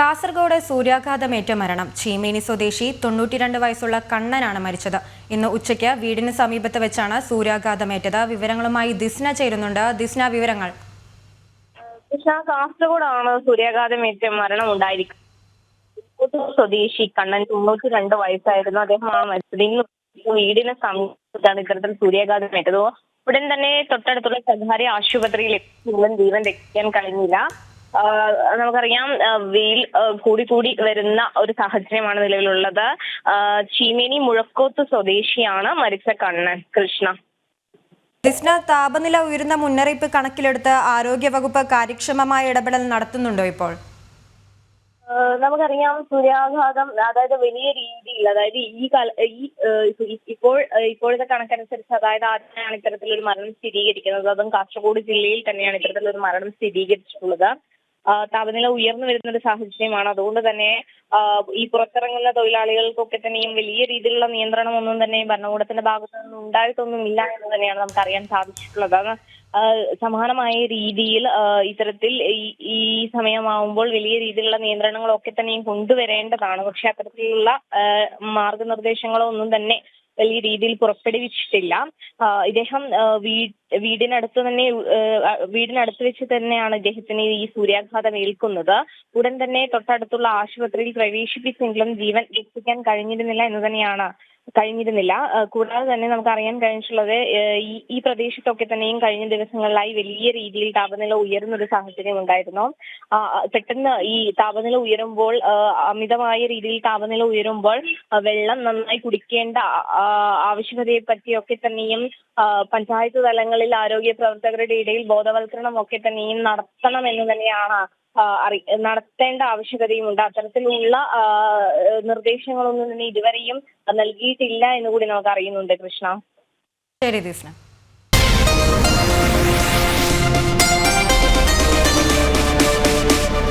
കാസർഗോഡ് സൂര്യാഘാതമേറ്റ മരണം. ചീമേനി സ്വദേശി തൊണ്ണൂറ്റിരണ്ട് വയസ്സുള്ള കണ്ണനാണ് മരിച്ചത്. ഇന്ന് ഉച്ചയ്ക്ക് വീടിന് സമീപത്ത് വെച്ചാണ് സൂര്യാഘാതമേറ്റത്. വിവരങ്ങളുമായി ദിസ്ന ചേരുന്നുണ്ട്. ദിസ്ന വിവരങ്ങൾ. ദിസ്ന കാസർഗോഡാണ് സൂര്യാഘാതമേറ്റ മരണം ഉണ്ടായിരിക്കുന്നത്. സ്വദേശി കണ്ണൻ തൊണ്ണൂറ്റി രണ്ട് വയസ്സായിരുന്നു. അദ്ദേഹമാണ് മരിച്ചത്. ഇന്ന് വീടിന് സമീപത്താണ് ഇത്തരത്തിൽ സൂര്യാഘാതമേറ്റത്. ഉടൻ തന്നെ തൊട്ടടുത്തുള്ള സ്വകാര്യ ആശുപത്രിയിൽ ജീവൻ രക്ഷിക്കാൻ കഴിഞ്ഞില്ല. നമുക്കറിയാം വെയിൽ കൂടി കൂടി വരുന്ന ഒരു സാഹചര്യമാണ് നിലവിലുള്ളത്. ചീമേനി മുഴക്കോത്ത് സ്വദേശിയാണ് മരിച്ച കണ്ണൻ. കൃഷ്ണ. കൃഷ്ണ താപനില ഉയരുന്ന മുന്നറിയിപ്പ് കണക്കിലെടുത്ത് ആരോഗ്യവകുപ്പ് കാര്യക്ഷമമായ ഇടപെടൽ നടത്തുന്നുണ്ടോ ഇപ്പോൾ? നമുക്കറിയാം സൂര്യാഘാതം അതായത് വലിയ രീതിയിൽ അതായത് ഈ കാല ഈ ഇപ്പോൾ ഇപ്പോഴത്തെ കണക്കനുസരിച്ച് അതായത് ആദ്യമാണ് ഇത്തരത്തിലൊരു മരണം സ്ഥിരീകരിക്കുന്നത്. അതും കാസർഗോഡ് ജില്ലയിൽ തന്നെയാണ് ഇത്തരത്തിലൊരു മരണം സ്ഥിരീകരിച്ചിട്ടുള്ളത്. താപനില ഉയർന്നു വരുന്ന ഒരു സാഹചര്യമാണ്. അതുകൊണ്ട് തന്നെ ഈ പുറത്തിറങ്ങുന്ന തൊഴിലാളികൾക്കൊക്കെ തന്നെയും വലിയ രീതിയിലുള്ള നിയന്ത്രണമൊന്നും തന്നെ ഭരണകൂടത്തിന്റെ ഭാഗത്തു നിന്നും ഉണ്ടായിട്ടൊന്നുമില്ല എന്ന് തന്നെയാണ് നമുക്ക് അറിയാൻ സാധിച്ചിട്ടുള്ളത്. സമാനമായ രീതിയിൽ ഇത്തരത്തിൽ ഈ സമയമാവുമ്പോൾ വലിയ രീതിയിലുള്ള നിയന്ത്രണങ്ങളൊക്കെ തന്നെയും കൊണ്ടുവരേണ്ടതാണ്. പക്ഷെ അത്തരത്തിലുള്ള മാർഗനിർദ്ദേശങ്ങളോ ഒന്നും തന്നെ വലിയ രീതിയിൽ പുറപ്പെടുവിച്ചിട്ടില്ല. ഇദ്ദേഹം വീടിനടുത്ത് തന്നെ വീടിനടുത്ത് വെച്ച് തന്നെയാണ് ഇദ്ദേഹത്തിന് ഈ സൂര്യാഘാതം ഏൽക്കുന്നത്. ഉടൻ തന്നെ തൊട്ടടുത്തുള്ള ആശുപത്രിയിൽ പ്രവേശിപ്പിച്ചെങ്കിലും ജീവൻ രക്ഷിക്കാൻ കഴിഞ്ഞിരുന്നില്ല എന്ന് തന്നെയാണ് കഴിഞ്ഞിരുന്നില്ല. കൂടാതെ തന്നെ നമുക്ക് അറിയാൻ കഴിഞ്ഞിട്ടുള്ളത് ഈ പ്രദേശത്തൊക്കെ തന്നെയും കഴിഞ്ഞ ദിവസങ്ങളിലായി വലിയ രീതിയിൽ താപനില ഉയരുന്ന ഒരു സാഹചര്യം ഉണ്ടായിരുന്നു. പെട്ടെന്ന് ഈ താപനില ഉയരുമ്പോൾ അമിതമായ രീതിയിൽ താപനില ഉയരുമ്പോൾ വെള്ളം നന്നായി കുടിക്കേണ്ട ആവശ്യകതയെ പറ്റിയൊക്കെ തന്നെയും പഞ്ചായത്ത് തലങ്ങളിൽ ആരോഗ്യ പ്രവർത്തകരുടെ ഇടയിൽ ബോധവൽക്കരണം ഒക്കെ തന്നെയും നടത്തണം എന്ന് തന്നെയാണ് നടത്തേണ്ട ആവശ്യകതയുമുണ്ട് അത്തരത്തിലുള്ള നിർദ്ദേശങ്ങളൊന്നും തന്നെ ഇതുവരെയും നൽകിയിട്ടില്ല എന്ന് കൂടി നമുക്ക് അറിയുന്നുണ്ട് കൃഷ്ണ. ശരി ദിസ്ന